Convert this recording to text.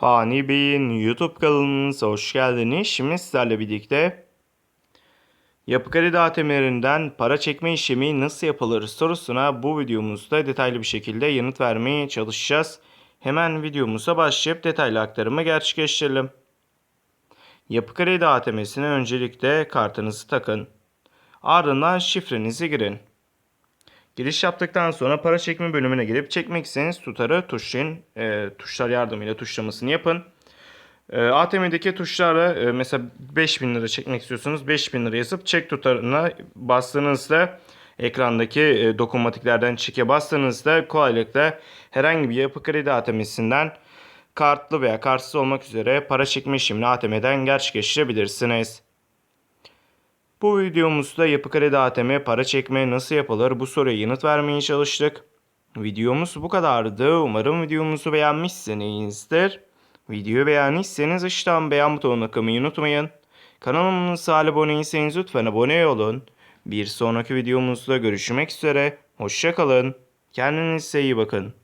Fani Bey'in YouTube kanalımıza hoş geldiniz. Şimdi sizlerle birlikte Yapı Kredi ATM'lerinden para çekme işlemi nasıl yapılır sorusuna bu videomuzda detaylı bir şekilde yanıt vermeye çalışacağız. Hemen videomuza başlayıp detaylı aktarımı gerçekleştirelim. Yapı Kredi ATM'sine öncelikle kartınızı takın. Ardından şifrenizi girin. Giriş yaptıktan sonra para çekme bölümüne girip çekmek istediğiniz tutarı tuşlayın. E, tuşlar yardımıyla tuşlamasını yapın. E, ATM'deki tuşlarla e, mesela 5000 lira çekmek istiyorsanız 5000 lira yazıp çek tutarına bastığınızda ekrandaki e, dokunmatiklerden çeke bastığınızda kolaylıkla herhangi bir yapı kredi ATM'sinden kartlı veya kartsız olmak üzere para çekme işlemini ATM'den gerçekleştirebilirsiniz. Bu videomuzda Yapı Kredi ATM para çekme nasıl yapılır bu soruya yanıt vermeye çalıştık. Videomuz bu kadardı. Umarım videomuzu beğenmişsinizdir. Videoyu beğendiyseniz aşağıdan beğen butonuna kılmayı unutmayın. Kanalımıza hala abone değilseniz lütfen abone olun. Bir sonraki videomuzda görüşmek üzere. Hoşçakalın. Kendinize iyi bakın.